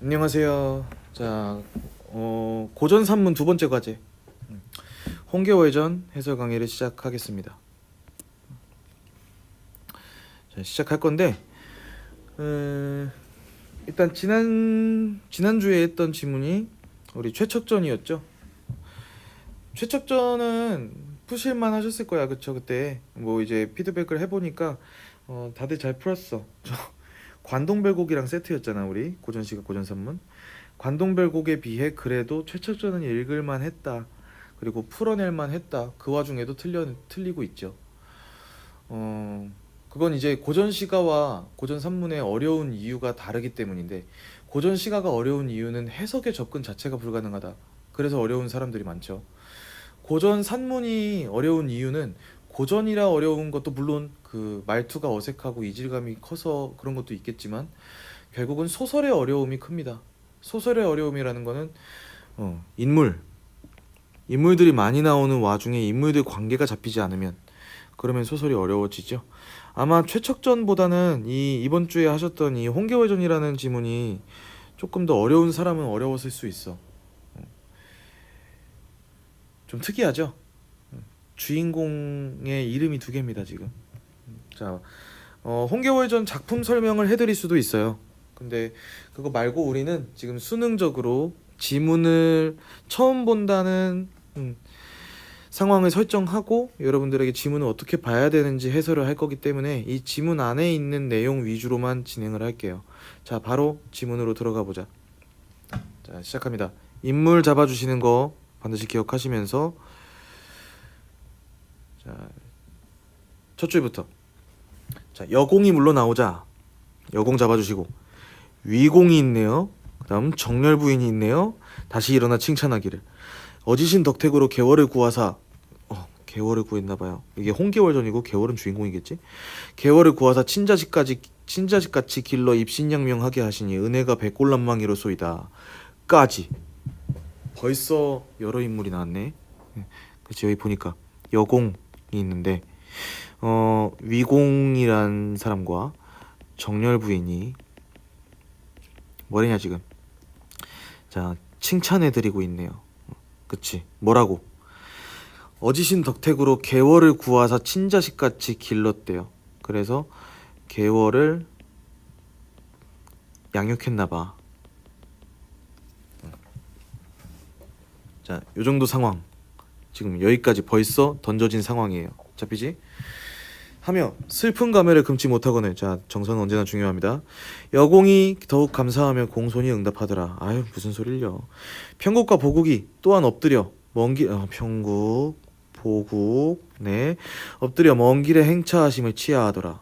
안녕하세요. 자, 어, 고전 산문 두 번째 과제. 음, 홍계월전 해설 강의를 시작하겠습니다. 자, 시작할 건데, 어, 일단 지난 지난 주에 했던 지문이 우리 최척전이었죠. 최척전은 푸실만 하셨을 거야, 그쵸? 그때 뭐 이제 피드백을 해보니까 어, 다들 잘 풀었어. 저 관동별곡이랑 세트였잖아 우리. 고전 시각 고전 산문 관동별곡에 비해 그래도 최철전은 읽을만 했다. 그리고 풀어낼만 했다. 그 와중에도 틀려 틀리고 있죠. 어 그건 이제 고전 시가와 고전 산문의 어려운 이유가 다르기 때문인데 고전 시가가 어려운 이유는 해석의 접근 자체가 불가능하다. 그래서 어려운 사람들이 많죠. 고전 산문이 어려운 이유는 고전이라 어려운 것도 물론 그 말투가 어색하고 이질감이 커서 그런 것도 있겠지만 결국은 소설의 어려움이 큽니다. 소설의 어려움이라는 거는 어, 인물 인물들이 많이 나오는 와중에 인물들 관계가 잡히지 않으면 그러면 소설이 어려워지죠. 아마 최척전보다는 이 이번 주에 하셨던 이 홍계월전이라는 지문이 조금 더 어려운 사람은 어려웠을 수 있어. 어. 좀 특이하죠. 주인공의 이름이 두 개입니다 지금. 자, 어, 홍계월전 작품 설명을 해드릴 수도 있어요. 근데 그거 말고 우리는 지금 수능적으로 지문을 처음 본다는 음, 상황을 설정하고 여러분들에게 지문을 어떻게 봐야 되는지 해설을 할 거기 때문에 이 지문 안에 있는 내용 위주로만 진행을 할게요. 자, 바로 지문으로 들어가 보자. 자, 시작합니다. 인물 잡아주시는 거 반드시 기억하시면서 자, 첫 줄부터. 자, 여공이 물러나오자. 여공 잡아주시고. 위공이 있네요. 그 다음 정렬 부인이 있네요. 다시 일어나 칭찬하기를. 어지신 덕택으로 개월을 구하사. 어, 개월을 구했나 봐요. 이게 홍개월 전이고 개월은 주인공이겠지? 개월을 구하사 친자식까지 친자식같이 길러 입신양명하게 하시니 은혜가 백골난망이로소이다. 까지. 벌써 여러 인물이 나왔네. 그치 여기 보니까 여공이 있는데 어 위공이란 사람과 정렬 부인이 뭐래냐 지금? 자 칭찬해드리고 있네요. 그치. 뭐라고? 어지신 덕택으로 개월을 구하사 친자식같이 길렀대요. 그래서 개월을 양육했나봐. 자 요정도 상황. 지금 여기까지 벌써 던져진 상황이에요. 잡히지? 하며 슬픈 감회를 금치 못하거늘 자 정서는 언제나 중요합니다. 여공이 더욱 감사하며 공손히 응답하더라. 아유 무슨 소릴요. 평국과 보국이 또한 엎드려 먼길 어, 평국 보국 네 엎드려 먼 길에 행차하심을 치하하더라.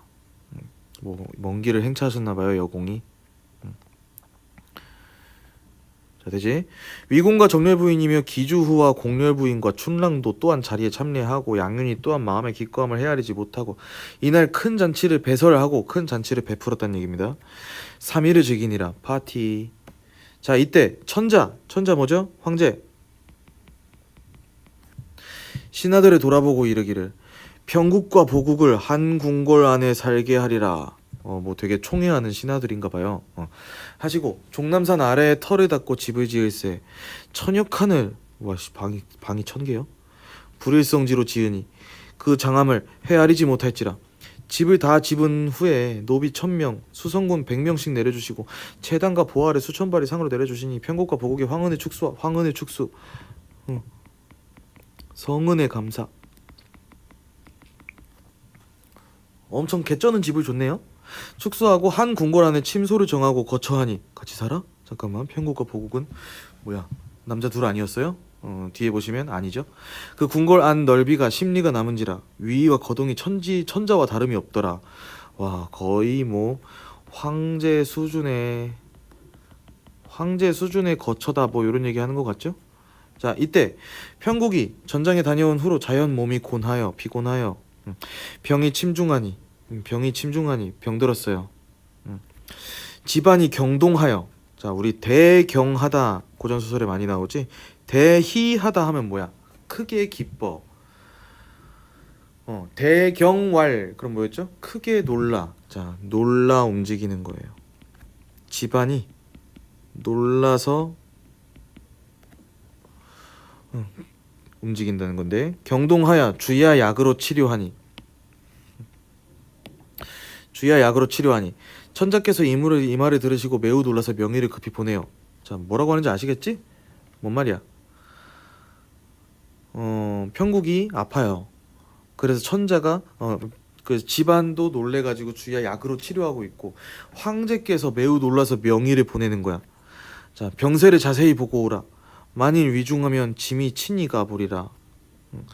음, 뭐먼 길을 행차하셨나봐요 여공이 음. 자 되지 위공과 정렬 부인이며 기주후와 공렬 부인과 춘랑도 또한 자리에 참례하고 양윤이 또한 마음의 기꺼함을 헤아리지 못하고 이날 큰 잔치를 배설하고 큰 잔치를 베풀었다는 얘기입니다. 3일을 즐기니라 파티. 자 이때 천자 천자 뭐죠? 황제. 신하들을 돌아보고 이르기를 평국과 보국을 한 궁궐 안에 살게 하리라. 어 뭐 되게 총애하는 신하들인가 봐요. 어. 하시고 종남산 아래에 터를 닫고 집을 지을세 천역하늘 와씨 방이 방이 천 개요? 불일성지로 지으니 그 장암을 헤아리지 못할지라. 집을 다 집은 후에 노비 천명 수성군 백명씩 내려주시고 재단과 보아를 수천 발이 상으로 내려주시니 평국과 보국의 황은의 축수 황은의 축수. 어. 성은의 감사. 엄청 개쩌는 집을 줬네요 축소하고 한 궁궐 안에 침소를 정하고 거처하니 같이 살아? 잠깐만 평국과 보국은 뭐야 남자 둘 아니었어요? 어, 뒤에 보시면 아니죠. 그 궁궐 안 넓이가 십리가 남은지라 위와 거동이 천지 천자와 다름이 없더라. 와 거의 뭐 황제 수준의 황제 수준의 거처다 뭐 이런 얘기 하는 것 같죠? 자 이때 평국이 전장에 다녀온 후로 자연 몸이 곤하여 피곤하여 음, 병이 침중하니 음, 병이 침중하니 병들었어요. 음. 집안이 경동하여 자 우리 대경하다 고전 소설에 많이 나오지? 대희하다 하면 뭐야? 크게 기뻐. 어 대경왈 그럼 뭐였죠? 크게 놀라. 자 놀라 움직이는 거예요. 집안이 놀라서 응, 움직인다는 건데 경동하야 주야 약으로 치료하니 주야 약으로 치료하니 천자께서 이 말을, 이 말을 들으시고 매우 놀라서 명의를 급히 보내요. 자 뭐라고 하는지 아시겠지? 뭔 말이야? 어 평국이 아파요. 그래서 천자가 어 그 집안도 놀래가지고 주야 약으로 치료하고 있고 황제께서 매우 놀라서 명의를 보내는 거야. 자 병세를 자세히 보고 오라. 만일 위중하면 짐이 친히 가보리라. 음,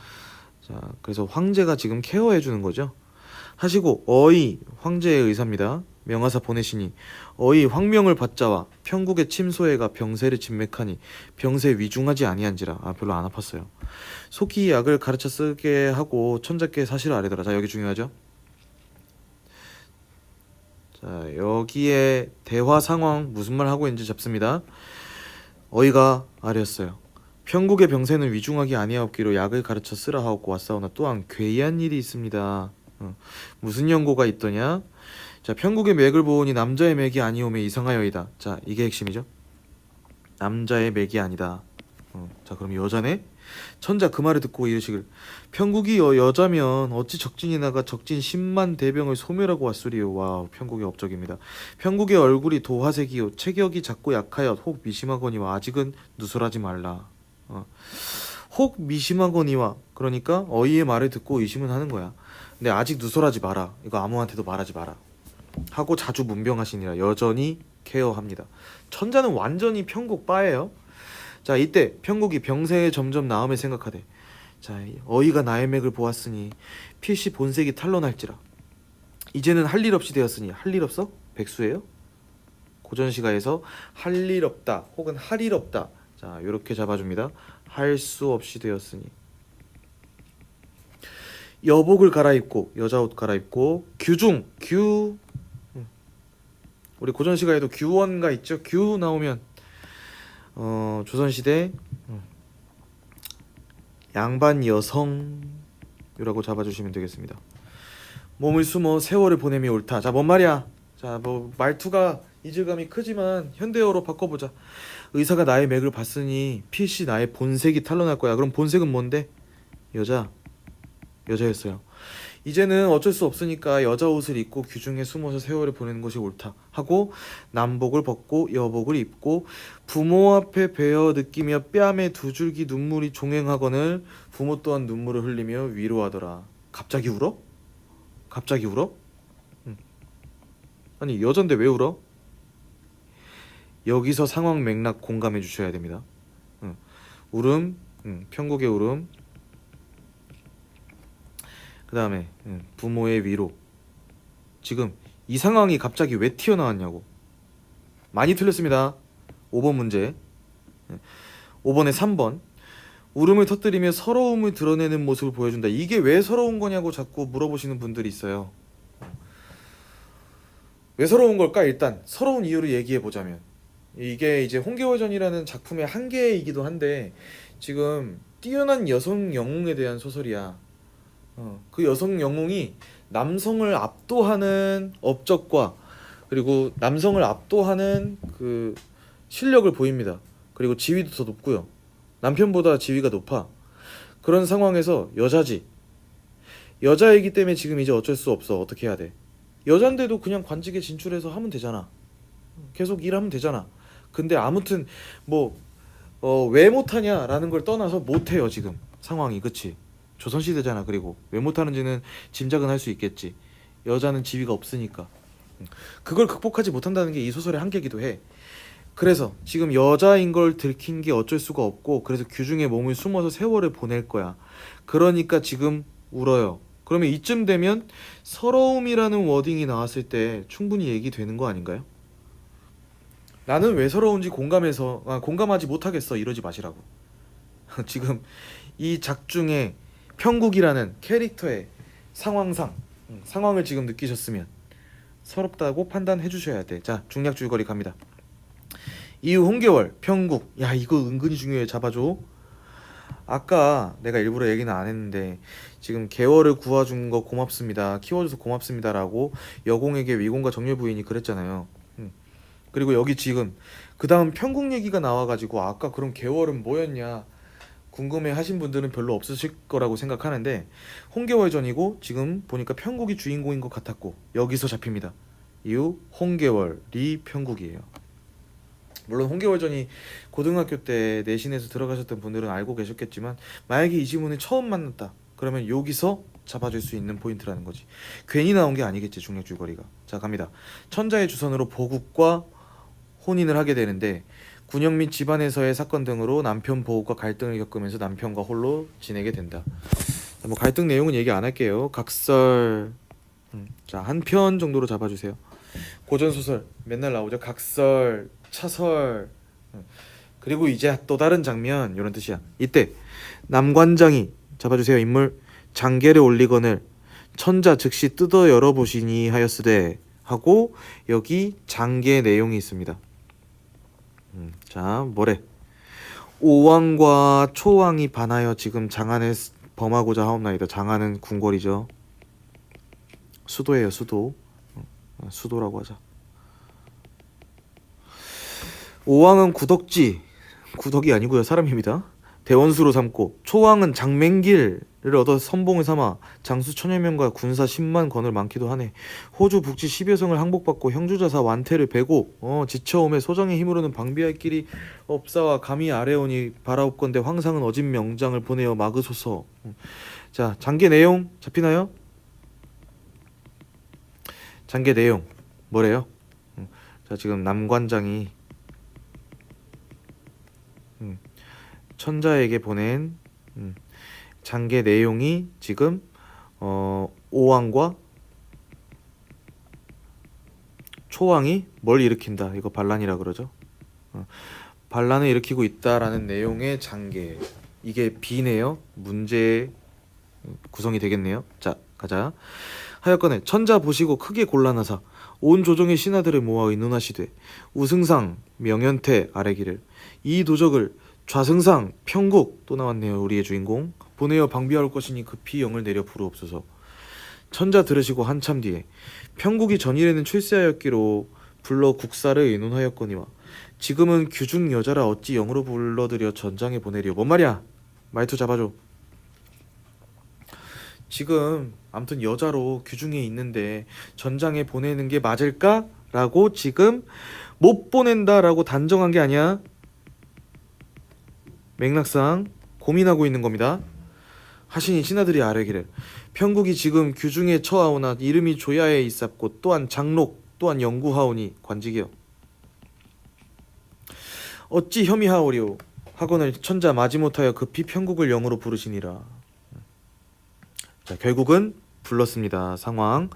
자 그래서 황제가 지금 케어해 주는 거죠. 하시고 어이 황제의 의사입니다. 명하사 보내시니 어이 황명을 받자와 평국의 침소해가 병세를 진맥하니 병세 위중하지 아니한지라 아 별로 안 아팠어요. 속히 약을 가르쳐 쓰게 하고 천자께 사실을 아뢰더라. 자 여기 중요하죠. 자 여기에 대화 상황 무슨 말 하고 있는지 잡습니다. 어이가 아뢰었어요. 평국의 병세는 위중하기 아니하옵기로 약을 가르쳐 쓰라 하옵고 왔사오나 또한 괴이한 일이 있습니다. 어, 무슨 연고가 있더냐? 자 평국의 맥을 보오니 남자의 맥이 아니오매 이상하여이다. 자 이게 핵심이죠. 남자의 맥이 아니다. 어, 자 그럼 여자네? 천자 그 말을 듣고 이르시길 평국이 여, 여자면 어찌 적진이 나가 적진 10만 대병을 소멸하고 왔으리요 와 평국의 업적입니다 평국의 얼굴이 도화색이요 체격이 작고 약하여 혹 미심하거니와 아직은 누설하지 말라 어. 혹 미심하거니와 그러니까 어이의 말을 듣고 의심은 하는 거야 근데 아직 누설하지 마라. 이거 아무한테도 말하지 마라. 하고 자주 문병하시니라 여전히 케어합니다. 천자는 완전히 평국 빠예요. 자 이때 평국이 병세에 점점 나음을 생각하되 자 어이가 나의 맥을 보았으니 필시 본색이 탄로날지라. 이제는 할 일 없이 되었으니 할 일 없어? 백수예요? 고전시가에서 할 일 없다 혹은 할 일 없다 자 이렇게 잡아줍니다 할 수 없이 되었으니 여복을 갈아입고 여자 옷 갈아입고 규중 규 음. 우리 고전시가에도 규원가 있죠 규 나오면 어, 조선 시대 음, 양반 여성이라고 잡아주시면 되겠습니다. 몸을 숨어 세월을 보냄이 옳다. 자, 뭔 말이야? 자, 뭐 말투가 이질감이 크지만 현대어로 바꿔보자. 의사가 나의 맥을 봤으니 필시 나의 본색이 탄로날 거야. 그럼 본색은 뭔데? 여자. 여자였어요. 이제는 어쩔 수 없으니까 여자 옷을 입고 규중에 숨어서 세월을 보내는 것이 옳다 하고 남복을 벗고 여복을 입고 부모 앞에 베어 느끼며 뺨에 두 줄기 눈물이 종행하거늘 부모 또한 눈물을 흘리며 위로하더라. 갑자기 울어? 갑자기 울어? 응. 아니 여잔데 왜 울어? 여기서 상황 맥락 공감해 주셔야 됩니다. 응. 울음, 응. 편국의 울음, 그 다음에 부모의 위로. 지금 이 상황이 갑자기 왜 튀어나왔냐고. 많이 틀렸습니다. 5번 문제. 5번에 3번. 울음을 터뜨리며 서러움을 드러내는 모습을 보여준다. 이게 왜 서러운 거냐고 자꾸 물어보시는 분들이 있어요. 왜 서러운 걸까? 일단 서러운 이유를 얘기해 보자면. 이게 이제 홍계월전이라는 작품의 한계이기도 한데 지금 뛰어난 여성 영웅에 대한 소설이야 어, 그 여성 영웅이 남성을 압도하는 업적과 그리고 남성을 압도하는 그 실력을 보입니다. 그리고 지위도 더 높고요. 남편보다 지위가 높아. 그런 상황에서 여자지. 여자이기 때문에 지금 이제 어쩔 수 없어. 어떻게 해야 돼? 여잔데도 그냥 관직에 진출해서 하면 되잖아. 계속 일하면 되잖아. 근데 아무튼 뭐 어, 왜 못하냐라는 걸 떠나서 못해요 지금 상황이 그치? 조선시대잖아. 그리고 왜 못하는지는 짐작은 할 수 있겠지. 여자는 지위가 없으니까. 그걸 극복하지 못한다는 게 이 소설의 한계기도 해. 그래서 지금 여자인 걸 들킨 게 어쩔 수가 없고 그래서 규중에 몸을 숨어서 세월을 보낼 거야. 그러니까 지금 울어요. 그러면 이쯤 되면 서러움이라는 워딩이 나왔을 때 충분히 얘기되는 거 아닌가요? 나는 왜 서러운지 공감해서 아, 공감하지 못하겠어. 이러지 마시라고. 지금 이 작중에 평국이라는 캐릭터의 상황상 음, 상황을 지금 느끼셨으면 서럽다고 판단해 주셔야 돼. 자, 중략 줄거리 갑니다. 이후 홍계월, 평국. 야, 이거 은근히 중요해. 잡아줘. 아까 내가 일부러 얘기는 안 했는데 지금 개월을 구워준 거 고맙습니다. 키워줘서 고맙습니다라고 여공에게 위공과 정렬 부인이 그랬잖아요. 음. 그리고 여기 지금 그 다음 편국 얘기가 나와가지고 아까 그럼 개월은 뭐였냐 궁금해 하신 분들은 별로 없으실 거라고 생각하는데 홍개월전이고 지금 보니까 편국이 주인공인 것 같았고 여기서 잡힙니다. 이후 홍개월이 편국이에요. 물론 홍개월전이 고등학교 때 내신에서 들어가셨던 분들은 알고 계셨겠지만 만약에 이 지문을 처음 만났다 그러면 여기서 잡아줄 수 있는 포인트라는 거지 괜히 나온 게 아니겠지 중력 줄거리가 자 갑니다 천자의 주선으로 보국과 혼인을 하게 되는데 군영 및 집안에서의 사건 등으로 남편 보국과 갈등을 겪으면서 남편과 홀로 지내게 된다. 자, 뭐 갈등 내용은 얘기 안 할게요. 각설. 음, 자한 편 정도로 잡아주세요. 고전 소설 맨날 나오죠. 각설 차설. 음. 그리고 이제 또 다른 장면 이런 뜻이야. 이때 남관장이 잡아주세요 인물. 장계를 올리거늘 천자 즉시 뜯어 열어보시니 하였으되 하고 여기 장계 내용이 있습니다. 음, 자 뭐래? 오왕과 초왕이 반하여 지금 장안을 범하고자 하옵나이다. 장안은 궁궐이죠. 수도예요 수도. 어, 수도라고 하자. 오왕은 구덕지. 구덕이 아니고요 사람입니다 대원수로 삼고 초왕은 장맹길을 얻어 선봉을 삼아 장수 천여 명과 군사 10만 건을 많기도 하네 호주 북지 10여 성을 항복받고 형주자사 완태를 베고 어, 지쳐옴에 소정의 힘으로는 방비할 길이 없사와 감히 아래오니 바라옵건대 황상은 어진 명장을 보내어 막으소서 음. 자 장계 내용 잡히나요? 장계 내용 뭐래요? 음, 자 지금 남관장이 천자에게 보낸 음, 장계 내용이 지금 어, 오왕과 초왕이 뭘 일으킨다. 이거 반란이라 그러죠. 어, 반란을 일으키고 있다라는 내용의 장계. 이게 비네요. 문제의 구성이 되겠네요. 자 가자. 하였거늘 천자 보시고 크게 곤란하사 온 조정의 신하들을 모아 의논하시되 우승상 명현태 아래기를 이 도적을 좌승상 평국 또 나왔네요 우리의 주인공. 보내어 방비할 것이니 급히 영을 내려 부르옵소서. 천자 들으시고 한참 뒤에 평국이 전일에는 출세하였기로 불러 국사를 의논하였거니와 지금은 규중 여자라 어찌 영으로 불러들여 전장에 보내려 뭔 말이야? 말투 잡아줘. 지금 아무튼 여자로 규중에 있는데 전장에 보내는 게 맞을까? 라고 지금 못 보낸다라고 단정한 게 아니야 맥락상 고민하고 있는 겁니다. 하시니 신하들이 아뢰기를 평국이 지금 규중에 처하오나 이름이 조야에 있었고 또한 장록 또한 연구하오니 관직이요. 어찌 혐의하오리오 하거늘 천자 마지못하여 급히 평국을 영으로 부르시니라. 자 결국은 불렀습니다. 상황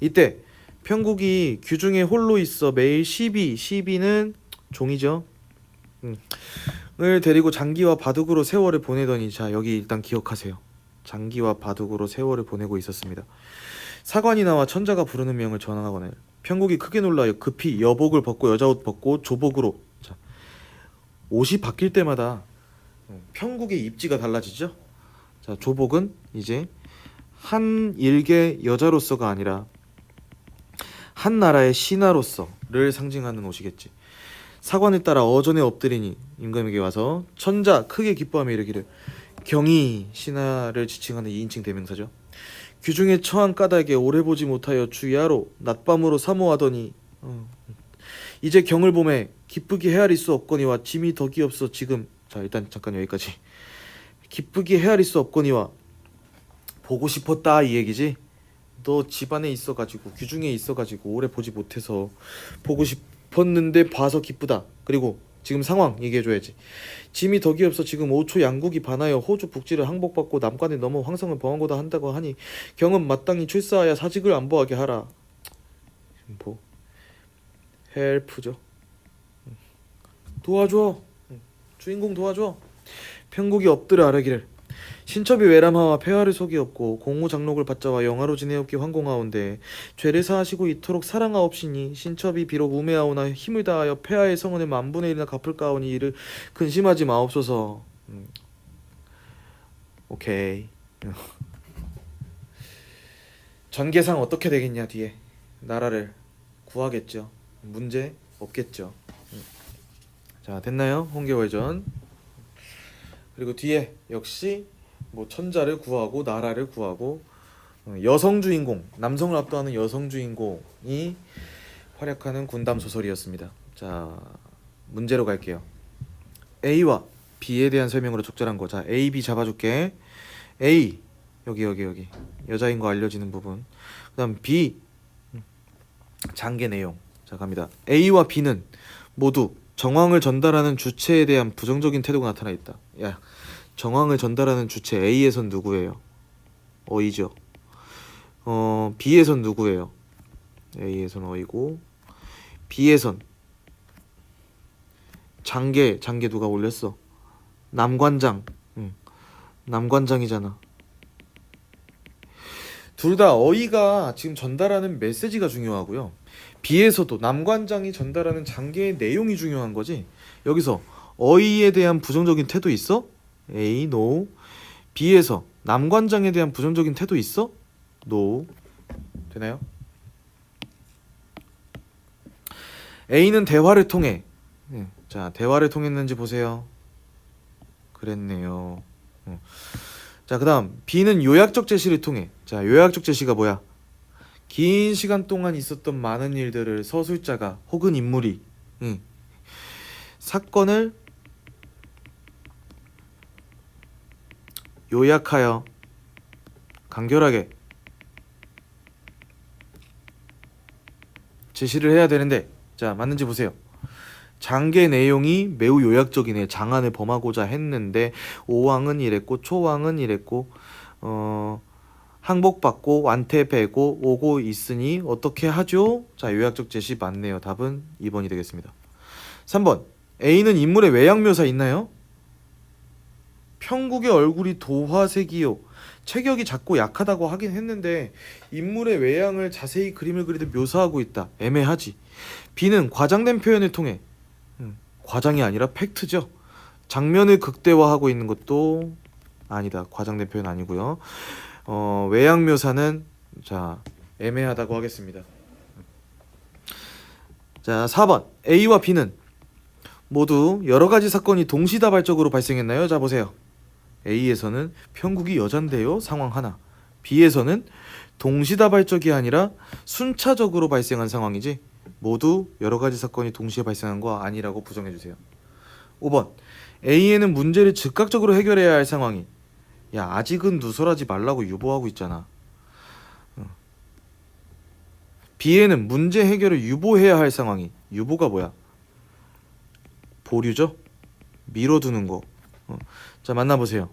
이때 평국이 규중에 홀로 있어 매일 시비 시비는 종이죠. 음. 을 데리고 장기와 바둑으로 세월을 보내더니 자 여기 일단 기억하세요. 장기와 바둑으로 세월을 보내고 있었습니다. 사관이 나와 천자가 부르는 명을 전하거늘 평국이 크게 놀라여 급히 여복을 벗고 여자 옷 벗고 조복으로 자 옷이 바뀔 때마다 평국의 입지가 달라지죠. 자 조복은 이제 한 일개 여자로서가 아니라 한 나라의 신하로서를 상징하는 옷이겠지. 사관에 따라 어전에 엎드리니 임금에게 와서 천자 크게 기뻐하며 이르기를 경이 신하를 지칭하는 2인칭 대명사죠. 규중에 처한 까닭에 오래 보지 못하여 주야로 낮밤으로 사모하더니 어, 이제 경을 봄에 기쁘게 헤아릴 수 없거니와 짐이 덕이 없어 지금 자 일단 잠깐 여기까지 기쁘게 헤아릴 수 없거니와 보고 싶었다 이 얘기지 너 집안에 있어가지고 규중에 있어가지고 오래 보지 못해서 보고 싶 었는데 봐서 기쁘다. 그리고 지금 상황 얘기해줘야지. 짐이 덕이 없어 지금 5초 양국이 반하여 호주 북지를 항복받고 남관에 넘어 황성을 범하고다 한다고 하니 경은 마땅히 출사하여 사직을 안보하게 하라. 뭐 헬프죠. 도와줘. 주인공 도와줘. 평국이 엎드려 아뢰기를 신첩이 외람하와 폐하를 속이 없고 공우 장록을 받자와 영화로 지내옵기 황공하온데 죄를 사하시고 이토록 사랑하옵시니 신첩이 비록 우매하오나 힘을 다하여 폐하의 성은을 만분의 일이나 갚을까오니 이를 근심하지 마옵소서 음. 오케이 전개상 어떻게 되겠냐 뒤에 나라를 구하겠죠 문제 없겠죠 음. 자 됐나요? 홍계월전. 그리고 뒤에 역시 뭐 천자를 구하고 나라를 구하고 어, 여성 주인공, 남성을 압도하는 여성 주인공이 활약하는 군담 소설이었습니다. 자 문제로 갈게요. A와 B에 대한 설명으로 적절한 거. 자 A, B 잡아줄게. A 여기 여기 여기 여자인 거 알려지는 부분. 그다음 B 장계 내용. 자 갑니다. A와 B는 모두 정황을 전달하는 주체에 대한 부정적인 태도가 나타나 있다. 야 정황을 전달하는 주체 A에선 누구예요? 어이죠. 어 B에선 누구예요? A에선 어이고 B에선 장계 장계 누가 올렸어? 남관장. 응. 남관장이잖아. 둘 다 어이가 지금 전달하는 메시지가 중요하고요. B에서도 남관장이 전달하는 장계의 내용이 중요한 거지. 여기서 어이에 대한 부정적인 태도 있어? A, no. B에서 남관장에 대한 부정적인 태도 있어? no. 되나요? A는 대화를 통해 예, 자 대화를 통했는지 보세요. 그랬네요. 어. 자 그다음 B는 요약적 제시를 통해 자 요약적 제시가 뭐야? 긴 시간 동안 있었던 많은 일들을 서술자가 혹은 인물이 응. 사건을 요약하여 간결하게 제시를 해야 되는데 자 맞는지 보세요. 장계 내용이 매우 요약적이네. 장안을 범하고자 했는데 오왕은 이랬고 초왕은 이랬고 어 항복받고 완태배고 오고 있으니 어떻게 하죠? 자 요약적 제시 맞네요. 답은 2번이 되겠습니다. 3번 A는 인물의 외양 묘사 있나요? 평국의 얼굴이 도화색이요. 체격이 작고 약하다고 하긴 했는데 인물의 외양을 자세히 그림을 그리듯 묘사하고 있다. 애매하지. B는 과장된 표현을 통해 음, 과장이 아니라 팩트죠. 장면을 극대화하고 있는 것도 아니다. 과장된 표현 아니고요. 어, 외양 묘사는 자 애매하다고 하겠습니다. 자 4번 A와 B는 모두 여러 가지 사건이 동시다발적으로 발생했나요? 자 보세요. A에서는 평국이 여잔데요. 상황 하나. B에서는 동시다발적이 아니라 순차적으로 발생한 상황이지 모두 여러 가지 사건이 동시에 발생한 거 아니라고 부정해 주세요. 5번 A에는 문제를 즉각적으로 해결해야 할 상황이 야 아직은 누설하지 말라고 유보하고 있잖아. 어. B에는 문제 해결을 유보해야 할 상황이 유보가 뭐야? 보류죠? 미뤄두는 거. 어. 자 만나보세요.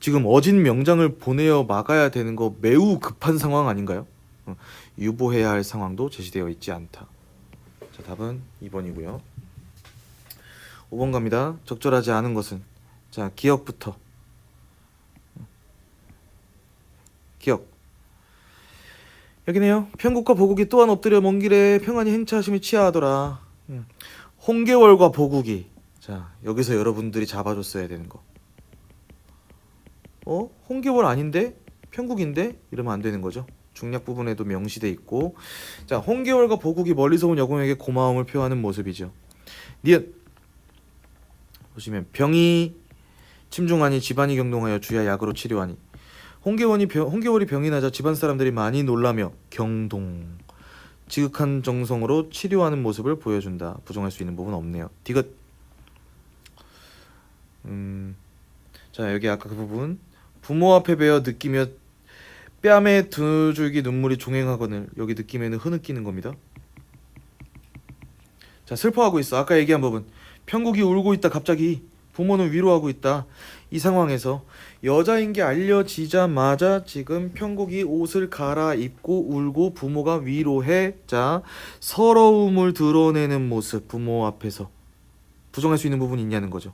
지금 어진 명장을 보내어 막아야 되는 거 매우 급한 상황 아닌가요? 어. 유보해야 할 상황도 제시되어 있지 않다. 자 답은 2번이고요. 5번 갑니다. 적절하지 않은 것은 자 기억부터 기억 여기네요. 편국과 보국이 또한 엎드려 먼 길에 평안히 행차하심이 치하하더라. 음. 홍계월과 보국이 자 여기서 여러분들이 잡아줬어야 되는 거. 어 홍계월 아닌데 편국인데 이러면 안 되는 거죠. 중략 부분에도 명시돼 있고 자 홍계월과 보국이 멀리서 온 여공에게 고마움을 표하는 모습이죠. 니은 보시면 병이 침중하니 집안이 경동하여 주야 약으로 치료하니 홍계원이 병, 홍계월이 병이 나자 집안 사람들이 많이 놀라며 경동 지극한 정성으로 치료하는 모습을 보여준다. 부정할 수 있는 부분 없네요. 디귿 음, 자 여기 아까 그 부분 부모 앞에 베어 느끼며 뺨에 두 줄기 눈물이 종행하거늘 여기 느낌에는 흐느끼는 겁니다. 자 슬퍼하고 있어. 아까 얘기한 부분 평국이 울고 있다 갑자기 부모는 위로하고 있다. 이 상황에서 여자인 게 알려지자마자 지금 평국이 옷을 갈아입고 울고 부모가 위로해 자 서러움을 드러내는 모습 부모 앞에서 부정할 수 있는 부분이 있냐는 거죠.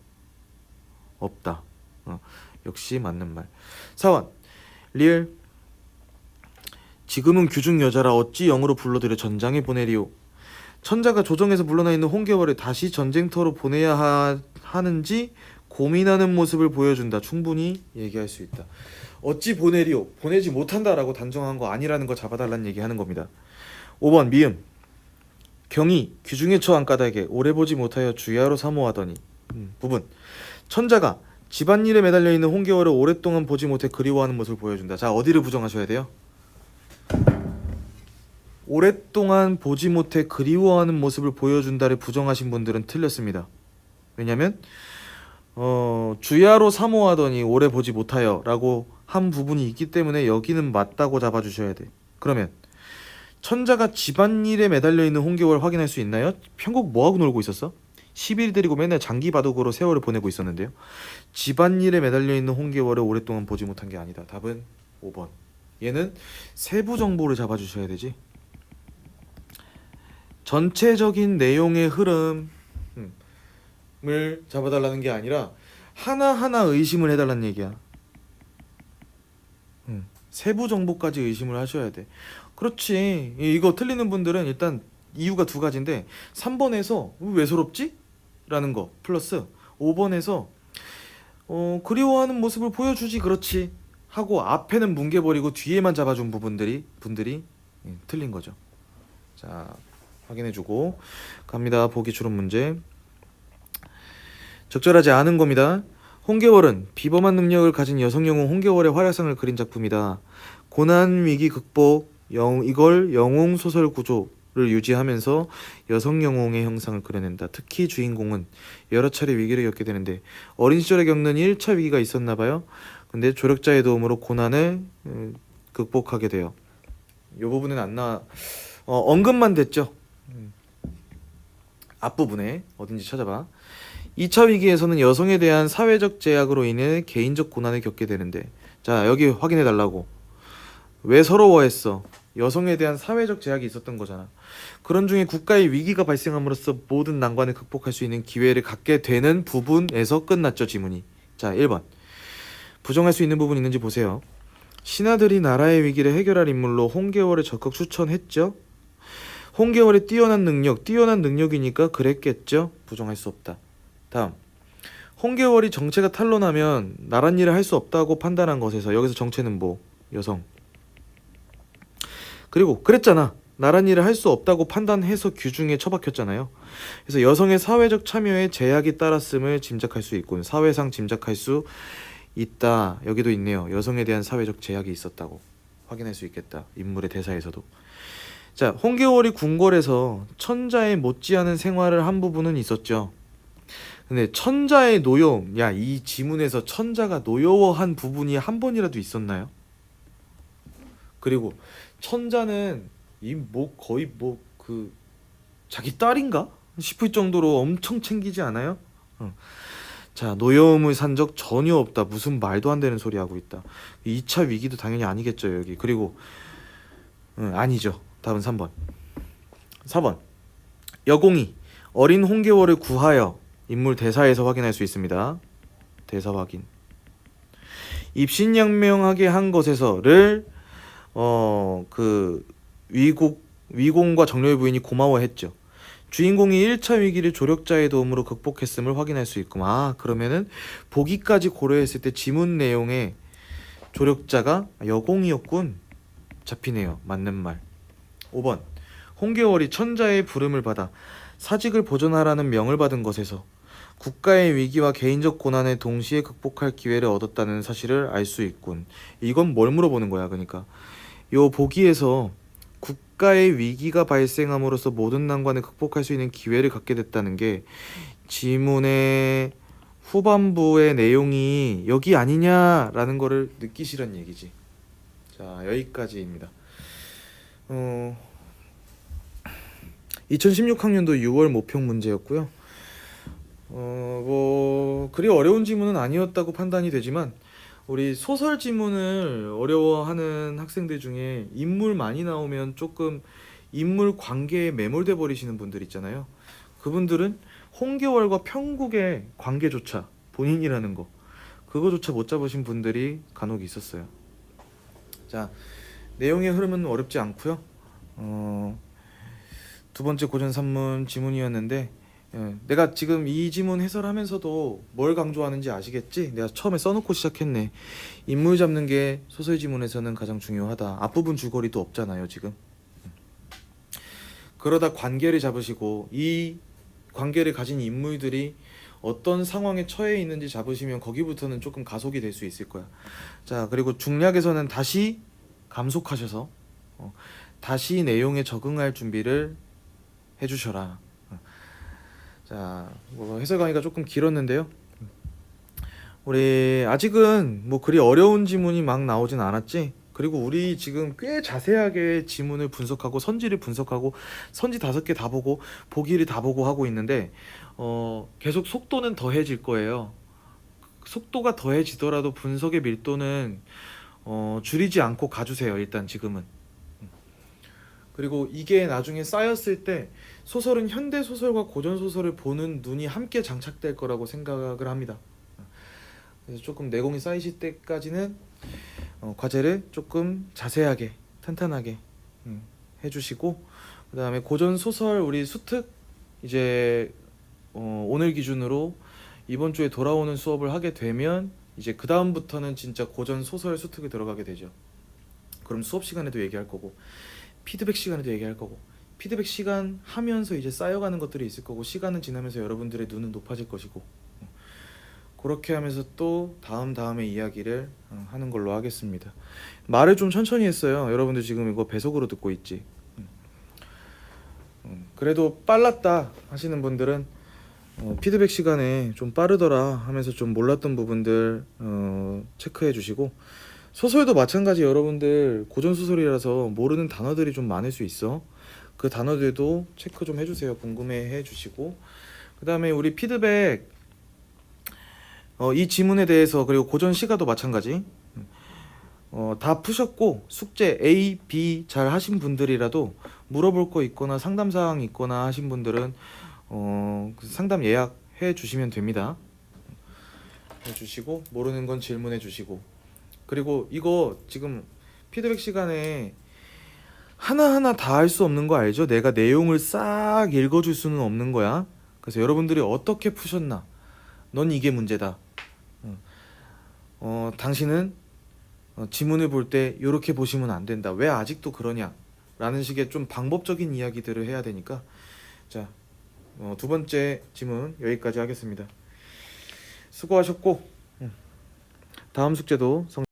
없다. 어, 역시 맞는 말. 사원 리을 지금은 규중 여자라 어찌 영으로 불러들여 전장에 보내리오. 천자가 조정에서 물러나 있는 홍계월을 다시 전쟁터로 보내야 하, 하는지 고민하는 모습을 보여준다. 충분히 얘기할 수 있다. 어찌 보내리오? 보내지 못한다라고 단정한 거 아니라는 거 잡아달라는 얘기하는 겁니다. 5번 미음 경이 귀중에 처한 까닭에 오래 보지 못하여 주야로 사모하더니 음, 부분 천자가 집안일에 매달려 있는 홍계월을 오랫동안 보지 못해 그리워하는 모습을 보여준다. 자 어디를 부정하셔야 돼요? 오랫동안 보지 못해 그리워하는 모습을 보여준다를 부정하신 분들은 틀렸습니다. 왜냐면 어, 주야로 사모하더니 오래 보지 못하여라고 한 부분이 있기 때문에 여기는 맞다고 잡아주셔야 돼. 그러면 천자가 집안일에 매달려 있는 홍계월 확인할 수 있나요? 편국 뭐 하고 놀고 있었어? 10일 들이고 맨날 장기 바둑으로 세월을 보내고 있었는데요. 집안일에 매달려 있는 홍계월을 오랫동안 보지 못한 게 아니다. 답은 5번. 얘는 세부 정보를 잡아주셔야 되지. 전체적인 내용의 흐름을 잡아달라는 게 아니라 하나하나 의심을 해달라는 얘기야. 음, 세부 정보까지 의심을 하셔야 돼. 그렇지. 이- 이거 틀리는 분들은 일단 이유가 두 가지인데 3번에서 왜 외롭지? 라는 거 플러스 5번에서 어, 그리워하는 모습을 보여주지 그렇지 하고 앞에는 뭉개버리고 뒤에만 잡아준 부분들이 분들이 예, 틀린 거죠. 자 확인해주고 갑니다. 보기 추론 문제 적절하지 않은 겁니다. 홍계월은 비범한 능력을 가진 여성 영웅 홍계월의 활약상을 그린 작품이다. 고난 위기 극복 영, 이걸 영웅 소설 구조 를 유지하면서 여성 영웅의 형상을 그려낸다. 특히 주인공은 여러 차례 위기를 겪게 되는데 어린 시절에 겪는 1차 위기가 있었나 봐요. 근데 조력자의 도움으로 고난을 음, 극복하게 돼요. 이 부분은 안 나, 어, 언급만 됐죠. 음. 앞부분에 어딘지 찾아봐. 2차 위기에서는 여성에 대한 사회적 제약으로 인해 개인적 고난을 겪게 되는데 자 여기 확인해 달라고 왜 서러워했어 여성에 대한 사회적 제약이 있었던 거잖아 그런 중에 국가의 위기가 발생함으로써 모든 난관을 극복할 수 있는 기회를 갖게 되는 부분에서 끝났죠 지문이. 자 1번. 부정할 수 있는 부분 있는지 보세요. 신하들이 나라의 위기를 해결할 인물로 홍계월을 적극 추천했죠? 홍계월의 뛰어난 능력 뛰어난 능력이니까 그랬겠죠? 부정할 수 없다. 다음. 홍계월이 정체가 탄로나면 나란 일을 할 수 없다고 판단한 것에서 여기서 정체는 뭐? 여성. 그리고 그랬잖아 나란 일을 할수 없다고 판단해서 규중에 처박혔잖아요. 그래서 여성의 사회적 참여에 제약이 따랐음을 짐작할 수 있고 사회상 짐작할 수 있다. 여기도 있네요. 여성에 대한 사회적 제약이 있었다고 확인할 수 있겠다. 인물의 대사에서도. 자 홍계월이 궁궐에서 천자의 못지않은 생활을 한 부분은 있었죠. 근데 천자의 노여움, 야 이 지문에서 천자가 노여워한 부분이 한 번이라도 있었나요? 그리고 천자는 이 뭐 거의 뭐 그 자기 딸인가 싶을 정도로 엄청 챙기지 않아요? 어. 자 노여움을 산 적 전혀 없다. 무슨 말도 안 되는 소리 하고 있다. 2차 위기도 당연히 아니겠죠 여기. 그리고 응, 아니죠. 답은 3번. 4번 여공이 어린 홍계월을 구하여 인물 대사에서 확인할 수 있습니다. 대사 확인. 입신양명하게 한 것에서를 어그 위국 위공과 정렬 부인이 고마워했죠. 주인공이 1차 위기를 조력자의 도움으로 극복했음을 확인할 수 있고 아 그러면은 보기까지 고려했을 때 지문 내용에 조력자가 여공이었군 잡히네요 맞는 말 5번 홍계월이 천자의 부름을 받아 사직을 보존하라는 명을 받은 것에서 국가의 위기와 개인적 고난을 동시에 극복할 기회를 얻었다는 사실을 알 수 있군. 이건 뭘 물어보는 거야, 그러니까. 요 보기에서 국가의 위기가 발생함으로써 모든 난관을 극복할 수 있는 기회를 갖게 됐다는 게 지문의 후반부의 내용이 여기 아니냐라는 거를 느끼시란 얘기지. 자, 여기까지입니다. 어 2016학년도 6월 모평 문제였고요. 어, 뭐 그리 어려운 지문은 아니었다고 판단이 되지만 우리 소설 지문을 어려워하는 학생들 중에 인물 많이 나오면 조금 인물 관계에 매몰돼 버리시는 분들 있잖아요. 그분들은 홍계월과 평국의 관계조차 본인이라는 거 그거조차 못 잡으신 분들이 간혹 있었어요. 자 내용의 흐름은 어렵지 않고요. 어, 두 번째 고전 산문 지문이었는데 예, 내가 지금 이 지문 해설하면서도 뭘 강조하는지 아시겠지? 내가 처음에 써놓고 시작했네. 인물 잡는 게 소설 지문에서는 가장 중요하다. 앞부분 줄거리도 없잖아요, 지금. 그러다 관계를 잡으시고 이 관계를 가진 인물들이 어떤 상황에 처해 있는지 잡으시면 거기부터는 조금 가속이 될 수 있을 거야. 자, 그리고 중략에서는 다시 감속하셔서 어, 다시 내용에 적응할 준비를 해주셔라. 어. 자, 뭐 해설 강의가 조금 길었는데요. 우리 아직은 뭐 그리 어려운 지문이 막 나오진 않았지. 그리고 우리 지금 꽤 자세하게 지문을 분석하고 선지를 분석하고 선지 다섯 개 다 보고 보기를 다 보고 하고 있는데 어 계속 속도는 더해질 거예요. 속도가 더해지더라도 분석의 밀도는 어 줄이지 않고 가주세요. 일단 지금은. 그리고 이게 나중에 쌓였을 때 소설은 현대 소설과 고전 소설을 보는 눈이 함께 장착될 거라고 생각을 합니다. 그래서 조금 내공이 쌓이실 때까지는 어, 과제를 조금 자세하게 탄탄하게 음, 해주시고 그 다음에 고전 소설 우리 수특 이제 어, 오늘 기준으로 이번 주에 돌아오는 수업을 하게 되면 이제 그 다음부터는 진짜 고전 소설 수특에 들어가게 되죠. 그럼 수업 시간에도 얘기할 거고 피드백 시간에도 얘기할 거고 피드백 시간 하면서 이제 쌓여가는 것들이 있을 거고 시간은 지나면서 여러분들의 눈은 높아질 것이고 어, 그렇게 하면서 또 다음 다음의 이야기를 어, 하는 걸로 하겠습니다. 말을 좀 천천히 했어요. 여러분들 지금 이거 배속으로 듣고 있지. 음. 음, 그래도 빨랐다 하시는 분들은 어, 피드백 시간에 좀 빠르더라 하면서 좀 몰랐던 부분들 어, 체크해 주시고 소설도 마찬가지 여러분들 고전 소설이라서 모르는 단어들이 좀 많을 수 있어. 그 단어들도 체크 좀 해주세요. 궁금해 해주시고 그 다음에 우리 피드백 어, 이 지문에 대해서 그리고 고전 시가도 마찬가지 어, 다 푸셨고 숙제 A, B 잘 하신 분들이라도 물어볼 거 있거나 상담 사항 있거나 하신 분들은 어, 그 상담 예약해 주시면 됩니다. 해 주시고 모르는 건 질문해 주시고 그리고 이거 지금 피드백 시간에 하나하나 다 할 수 없는 거 알죠? 내가 내용을 싹 읽어줄 수는 없는 거야. 그래서 여러분들이 어떻게 푸셨나? 넌 이게 문제다. 어, 어, 당신은 어, 지문을 볼 때 이렇게 보시면 안 된다. 왜 아직도 그러냐? 라는 식의 좀 방법적인 이야기들을 해야 되니까 자, 어, 두 번째 지문 여기까지 하겠습니다. 수고하셨고 음, 다음 숙제도 성